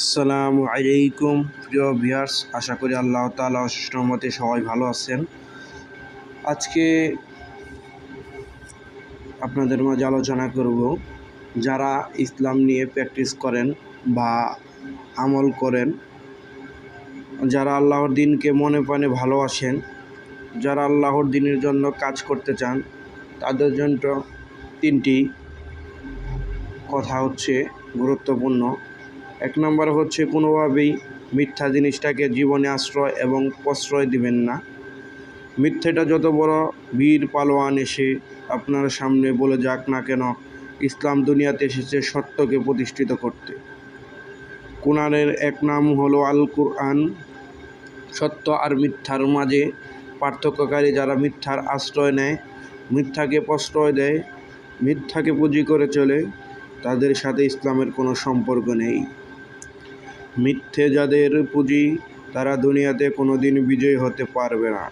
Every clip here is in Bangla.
আসসালামু আলাইকুম। প্রিয় ভিয়ার্স আশা করি আল্লাহ তালা অষ্টমতে সবাই ভালো আছেন। আজকে আপনাদের মাঝে আলোচনা করব যারা ইসলাম নিয়ে প্র্যাকটিস করেন বা আমল করেন, যারা আল্লাহর দিনকে মনে প্রাণে ভালোবাসেন, যারা আল্লাহর দিনের জন্য কাজ করতে চান, তাদের জন্য তিনটি কথা হচ্ছে গুরুত্বপূর্ণ। এক নম্বর হচ্ছে, কোনোভাবেই মিথ্যা জিনিসটাকে জীবনে আশ্রয় এবং প্রশ্রয় দিবেন না। মিথ্যেটা যত বড় বীর পালোয়ান এসে আপনার সামনে বলে যাক না কেন, ইসলাম দুনিয়াতে এসেছে সত্যকে প্রতিষ্ঠিত করতে। কোরআনের এক নাম হলো আল কুরআন। সত্য আর মিথ্যার মাঝে পার্থক্যকারী যারা মিথ্যার আশ্রয় নেয়, মিথ্যাকে প্রশ্রয় দেয়, মিথ্যাকে পুঁজি করে চলে, তাদের সাথে ইসলামের কোনো সম্পর্ক নেই। মিথ্যে যাদের পুঁজি, তারা দুনিয়াতে কোনো দিন বিজয়ী হতে পারবে না।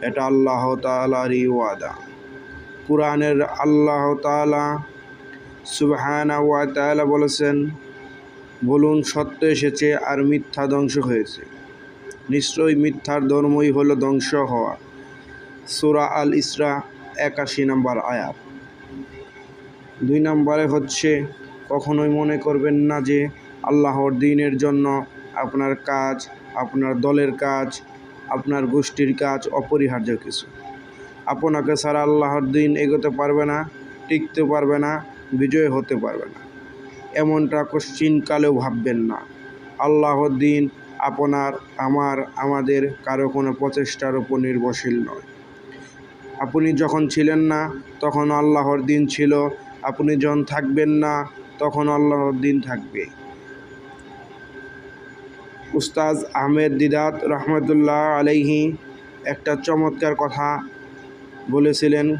এটা আল্লাহ তালারই ওয়াদা। কোরআনের আল্লাহ তালা সুবহানা ওয়া তালা বলেছেন, বলুন সত্য এসেছে আর মিথ্যা ধ্বংস হয়েছে। নিশ্চয়ই মিথ্যার ধর্মই হলো ধ্বংস হওয়া। সুরা আল ইসরা একাশি নম্বর আয়াত। দুই নম্বরে হচ্ছে, কখনোই মনে করবেন না যে আল্লাহর দিনের জন্য আপনার কাজ, আপনার দলের কাজ, আপনার গোষ্ঠীর কাজ অপরিহার্য কিছু। আপনাকে সারা আল্লাহর দিন এগোতে পারবে না, টিকতে পারবে না, বিজয় হতে পারবে না। এমনটা কোশ্চিনকালেও ভাববেন না। আল্লাহর দিন আপনার, আমার, আমাদের কারও কোনো প্রচেষ্টার উপর নির্ভরশীল নয়। আপনি যখন ছিলেন না, তখন আল্লাহর দিন ছিল। আপনি যখন থাকবেন না, তখন আল্লাহর দিন থাকবে। উস্তাজ আহমেদ দিদাত রহমতুল্লাহ আলাইহি একটা চমৎকার কথা বলেছিলেন,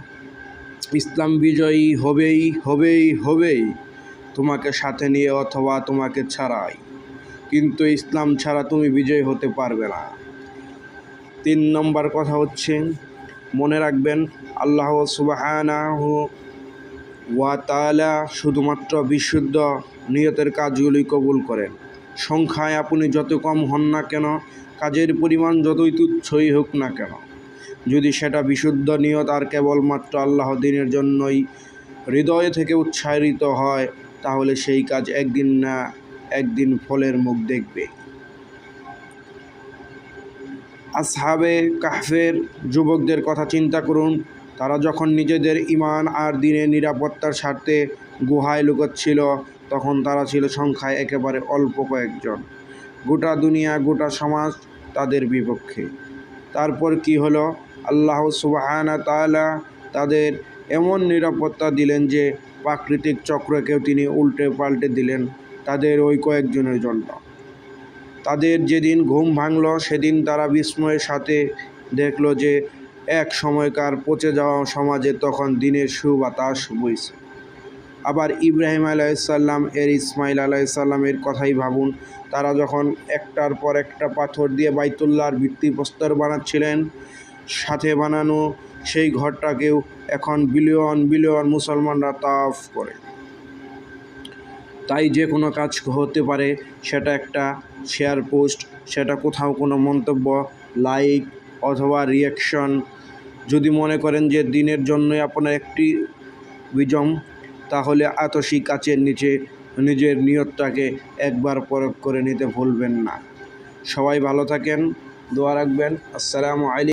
ইসলাম বিজয়ী হবেই হবেই হবেই তোমাকে সাথে নিয়ে অথবা তোমাকে ছাড়াই। কিন্তু ইসলাম ছাড়া তুমি বিজয়ী হতে পারবে না। তিন নম্বর কথা হচ্ছে, মনে রাখবেন, আল্লাহ সুবাহানাহু ওয়া তাআলা শুধুমাত্র বিশুদ্ধ নিয়তের কাজগুলি কবুল করেন। সংখ্যায় আপনি যত কম হন না কেন, কাজের পরিমাণ যতই তুচ্ছই হোক না কেন। যদি সেটা বিশুদ্ধ নিয়ত আর কেবলমাত্র আল্লাহ দিনের জন্যই হৃদয় থেকে উৎসাহিত হয়, তাহলে সেই কাজ একদিন না একদিন ফলের মুখ দেখবে। আসহাবে কাহফের যুবকদের কথা চিন্তা করুন। তারা যখন নিজেদের ইমান আর দিনের নিরাপত্তার স্বার্থে গুহায় লুকোচ্ছিল তখন তারা ছিল সংখ্যায় একেবারে অল্প কয়েকজন। গোটা দুনিয়া, গোটা সমাজ তাদের বিপক্ষে। তারপর কি হলো? আল্লাহ সুবাহানা তালা তাদের এমন নিরাপত্তা দিলেন যে প্রাকৃতিক চক্রকেও তিনি উল্টে পাল্টে দিলেন তাদের ওই কয়েকজনের জন্য। তাদের যেদিন ঘুম ভাঙল, সেদিন তারা বিস্ময়ের সাথে দেখল যে এক সময়কার পচে যাওয়া সমাজে তখন দিনের সুবাতাস বইছে। আবার ইব্রাহিম আলাইসাল্লাম এর ইসমাইল আলাইসাল্লামের কথাই ভাবুন। তারা যখন একটার পর একটা পাথর দিয়ে বাইতুল্লাহর ভিত্তিপ্রস্তর বানাচ্ছিলেন, সাথে বানানো সেই ঘরটাকেও এখন বিলিয়ন বিলিয়ন মুসলমানরা তাফ করে। তাই যে কোনো কাজ হতে পারে, সেটা একটা শেয়ার পোস্ট, সেটা কোথাও কোনো মন্তব্য, লাইক অথবা রিয়াকশন যদি মনে করেন যে দিনের জন্যই আপনার একটি বিজম তাহলে আতসী কাচের নিচে নিজের নিয়তটাকে একবার পরখ করে নিতে ভুলবেন না। সবাই ভালো থাকেন, দোয়া রাখবেন। আসসালামু আলাইকুম।